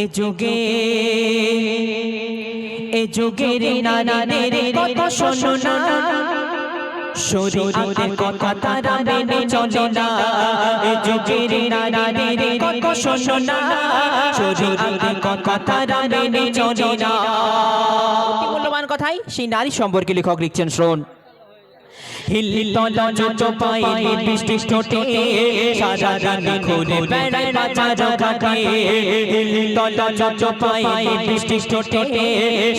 এ যুগে এ যুগের নারীদের কথা শোনো না। শরীয়তের কথা তারা মেনে চলে না। এ যুগের নারীদের কথা শোনো না। শরীয়তের কথা তারা মেনে চলে না। মূল্যবান কথাই সেই নারী সম্পর্কে লেখক লিখছেন শোন। হিলতলা যত পাইনি বৃষ্টি ঠোঁটে সারা রাত ঘুরে বেড়ায় বাজার ঘাটে হিলতলা যত পাইনি বৃষ্টি ঠোঁটে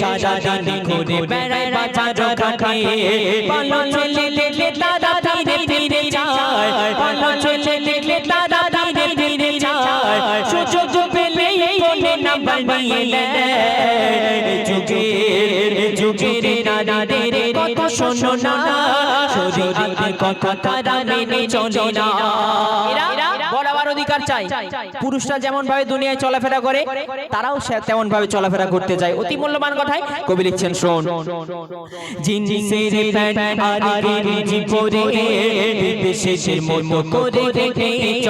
সারা রাত ঘুরে বেড়ায় বাজার ঘাটে পালো চলে লেলে তারা ধীরে ধীরে যায়, পালো চলে লেলে তারা ধীরে ধীরে যায়। সুযোগ পেলে বলে না বানিয়ে নেয় নারীদের কথা শোনো না শরীরের কথা তারা মেনে চলে না বড়াবার অধিকার চাই। পুরুষরা যেমন ভাবে দুনিয়ায় চলাফেরা করে, তারাও তেমন ভাবে চলাফেরা করতে যায়। অতি মূল্যবান কথাই কবি লিখছেন, শোন।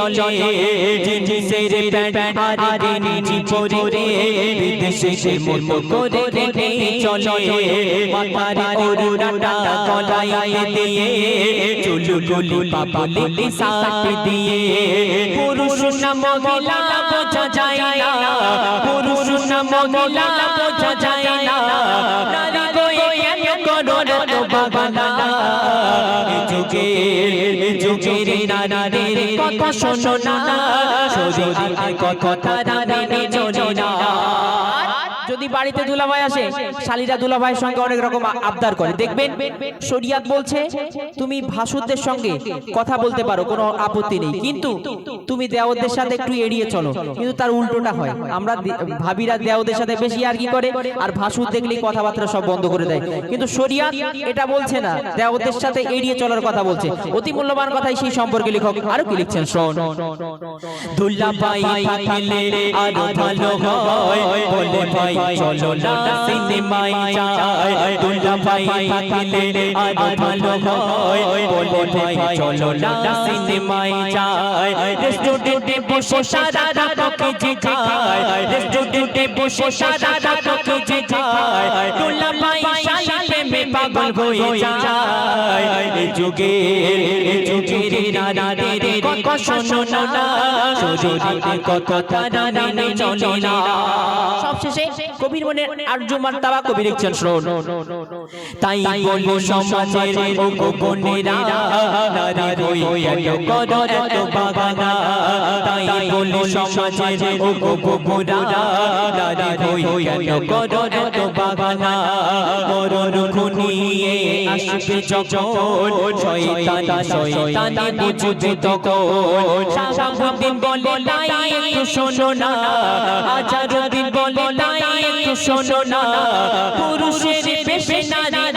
চলে। পুরুষ না মহিলা বোঝা যায় না। পুরুষ না মহিলা বোঝা যায় না। নারী গয়ে করো এত বাগানা যুগের যুগের নারীর কথা শোনো না। শরীরের কথা তারা চলে না। যদি বাড়িতে দুলাভাই আসে, শালিরা দুলাভাইয়ের সঙ্গে অনেক রকম আবদার করে। দেখবেন, শরিয়াত বলছে, তুমি ভাসুরদের সঙ্গে কথা বলতে পারো, কোনো আপত্তি নেই। কিন্তু তুমি দেওয়াদের সাথে একটু এড়িয়ে চলো। কিন্তু তার উল্টোটা হয়। আমরা ভাবিরা দেওয়াদের সাথে বেশি আর কি করে, আর ভাসুর দেখলেই কথাবার্তা সব বন্ধ করে দেয়। কিন্তু শরিয়াত এটা বলছে না দেওয়াদের সাথে এড়িয়ে চলার কথা বলছে। অতি মূল্যবান কথাই সেই সম্পর্কে লেখক আরও কি লিখছেন? শোন। দুল্লা পাই থাকিলে আরও ভালো হয়, বলে ভাই চলো না সিনেমায় যাই দুল্লা ভাই থাকিলে আরও ভালো হয়। বলে ভাই চলো না সিনেমায় যাই রেস্টুরেন্টে বসে সারা রাত কেজি খায়। রেস্টুরেন্টে বসে সারা রাত কেজি খায়। মে পাগল হয়ে যায় এই যুগের এই যুগের নারীদের কথা শোনো না শরীরের কথা তারা মেনে চলে না। সবশেষে কবির মনের আর্য মার্তাবা কবি লিখছেন শোন। তাই বলি সমাজের ও গোপনেরা নারী এত করো এত বাগানা তাই বলি সমাজের ও গোপনেরা নারী এত করো এত বাগানা মরণ খুনিয়ে আসবে যখন শয়তান, শয়তানি বুঝবে তখন। সারাদিন বলে নাই একটু শোনো না। হাজারো দিন বলে নাই একটু শোনো না। পুরুষের বেশে নারী